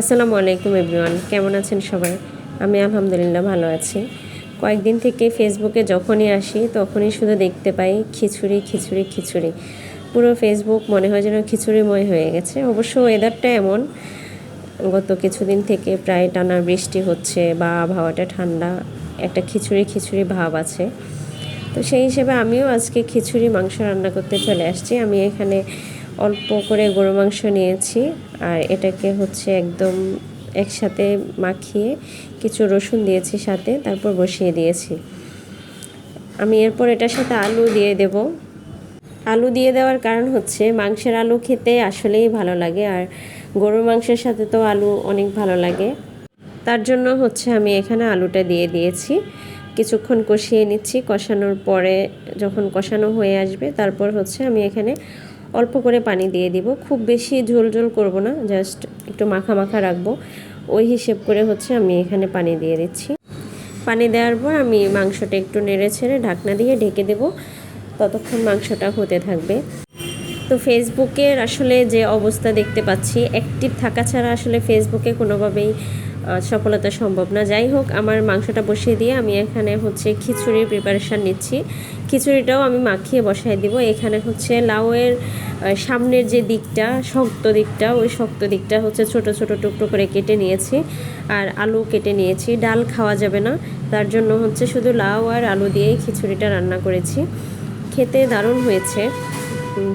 আসসালামু আলাইকুম, এভরিওয়ান। কেমন আছেন সবাই? আমি আলহামদুলিল্লাহ ভালো আছি। কয়েকদিন থেকে ফেসবুকে যখনই আসি, তখনই শুধু দেখতে পাই খিচুড়ি খিচুড়ি খিচুড়ি। পুরো ফেসবুক মনে হয় যেন খিচুড়িময় হয়ে গেছে। অবশ্য ওয়েদারটা এমন। গত কিছুদিন থেকে প্রায় টানা বৃষ্টি হচ্ছে বা আবহাওয়াটা ঠান্ডা, একটা খিচুড়ি খিচুড়ি ভাব আছে। তো সেই হিসেবে আমিও আজকে খিচুড়ি, মাংস রান্না করতে চলে আসছি। আমি এখানে অল্প করে গরু মাংস নিয়েছি আর এটাকে হচ্ছে একদম একসাথে মাখিয়ে কিছু রসুন দিয়েছি সাথে, তারপর বসিয়ে দিয়েছি। আমি এরপর এটার সাথে আলু দিয়ে দেব। আলু দিয়ে দেওয়ার কারণ হচ্ছে মাংসের আলু খেতে আসলেই ভালো লাগে আর গরুর মাংসের সাথে তো আলু অনেক ভালো লাগে। তার জন্য হচ্ছে আমি এখানে আলুটা দিয়ে দিয়েছি। কিছুক্ষণ কষিয়ে নিচ্ছি, কষানোর পরে যখন কষানো হয়ে আসবে, তারপর হচ্ছে আমি এখানে অল্প করে পানি দিয়ে দিব। খুব বেশি ঝোল ঝোল করব না, জাস্ট একটু মাখা মাখা রাখব। ওই হিসেব করে হচ্ছে আমি এখানে পানি দিয়ে দিচ্ছি। পানি দেওয়ার পর আমি মাংসটা একটু নেড়ে ছেড়ে ঢাকনা দিয়ে ঢেকে দেব। ততক্ষণ মাংসটা হতে থাকবে। তো ফেসবুকের আসলে যে অবস্থা দেখতে পাচ্ছি অ্যাক্টিভ থাকা ছাড়া আসলে ফেসবুকে কোনোভাবেই সফলতা সম্ভব না। যাই হোক, আমার মাংসটা বসিয়ে দিয়ে আমি এখানে হচ্ছে খিচুড়ির প্রিপারেশান নিচ্ছি। খিচুড়িটাও আমি মাখিয়ে বসাই দিব। এখানে হচ্ছে লাউয়ের সামনের যে দিকটা, শক্ত দিকটা, ওই শক্ত দিকটা হচ্ছে ছোট ছোট টুকরো করে কেটে নিয়েছি আর আলু কেটে নিয়েছি। ডাল খাওয়া যাবে না। তার জন্য হচ্ছে শুধু লাউ আর আলু দিয়েই খিচুড়িটা রান্না করেছি। খেতে দারুণ হয়েছে।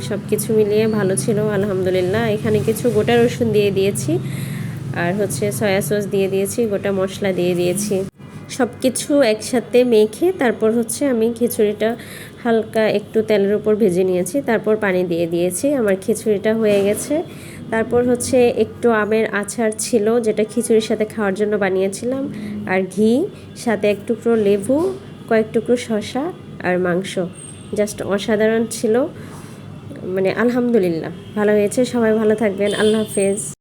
সব কিছু মিলিয়ে ভালো ছিল, আলহামদুলিল্লাহ। এখানে কিছু গোটা রসুন দিয়ে দিয়েছি। আর হচ্ছে সয়া সস দিয়ে দিয়েছি, গোটা মশলা দিয়ে দিয়েছি। সব কিছু একসাথে মেখে তারপর হচ্ছে আমি খিচুড়িটা হালকা একটু তেলের উপর ভেজে নিয়েছি, তারপর পানি দিয়ে দিয়েছি। আমার খিচুড়িটা হয়ে গেছে। তারপর হচ্ছে একটু আমের আচার ছিল, যেটা খিচুড়ির সাথে খাওয়ার জন্য বানিয়েছিলাম। আর ঘি, সাথে এক টুকরো লেবু, কয়েক টুকরো শশা আর মাংস। জাস্ট অসাধারণ ছিল। মানে আলহামদুলিল্লাহ। ভালো হয়েছে। সবাই ভালো থাকবেন। আল্লাহ হাফেজ।